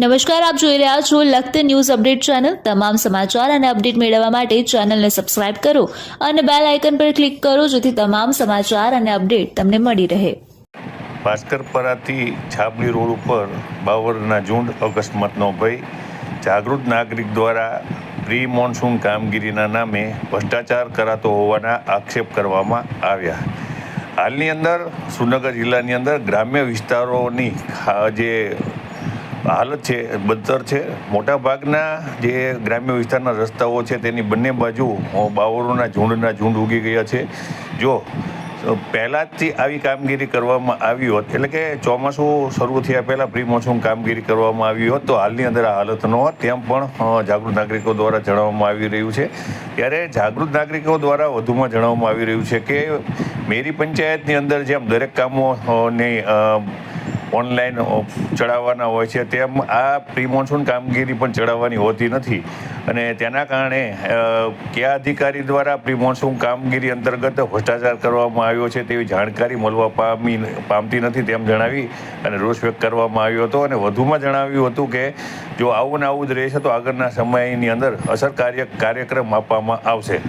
નમસ્કાર, આપ જોઈ રહ્યા છો લખત ન્યૂઝ અપડેટ ચેનલ. તમામ સમાચાર અને અપડેટ મેળવવા માટે ચેનલને સબસ્ક્રાઇબ કરો અને બેલ આઇકન પર ક્લિક કરો જેથી તમામ સમાચાર અને અપડેટ તમને મળી રહે. ભાસ્કરપરાથી છાબલી રોડ ઉપર બાવરના ઝુંડ અકસ્માતનો ભય. જાગૃત નાગરિક દ્વારા પ્રી મોન્સૂન કામગીરીના નામે ભ્રષ્ટાચાર કરાતો હોવાના આક્ષેપ કરવામાં આવ્યા. હાલની અંદર સુરનગર જિલ્લાની અંદર ગ્રામ્ય વિસ્તારોની જે હાલત છે બદતર છે. મોટાભાગના જે ગ્રામ્ય વિસ્તારના રસ્તાઓ છે તેની બંને બાજુ બાવરોના ઝુંડના ઝુંડ ઉગી ગયા છે. જો પહેલાંથી આવી કામગીરી કરવામાં આવી હોત એટલે કે ચોમાસું શરૂ થયા પહેલાં પ્રી કામગીરી કરવામાં આવી હોત તો હાલની અંદર આ હાલત ન હોત. તેમ પણ જાગૃત નાગરિકો દ્વારા જણાવવામાં આવી રહ્યું છે. ત્યારે જાગૃત નાગરિકો દ્વારા વધુમાં જણાવવામાં આવી રહ્યું છે કે મેરી પંચાયતની અંદર જેમ દરેક કામો અ, ની અ, ઓનલાઈન ચડાવવાના હોય છે, તેમ આ પ્રી મોન્સૂન કામગીરી પણ ચડાવવાની હોતી નથી. અને તેના કારણે કયા અધિકારી દ્વારા પ્રી મોન્સૂન કામગીરી અંતર્ગત ભ્રષ્ટાચાર કરવામાં આવ્યો છે તેવી જાણકારી મળવા પામી પામતી નથી તેમ જણાવી અને રોષ વ્યક્ત કરવામાં આવ્યો હતો અને વધુમાં જણાવ્યું હતું કે, જો આવું ને આવું જ રહેશે તો આગળના સમયની અંદર અસરકારક કાર્યક્રમ આપવામાં આવશે.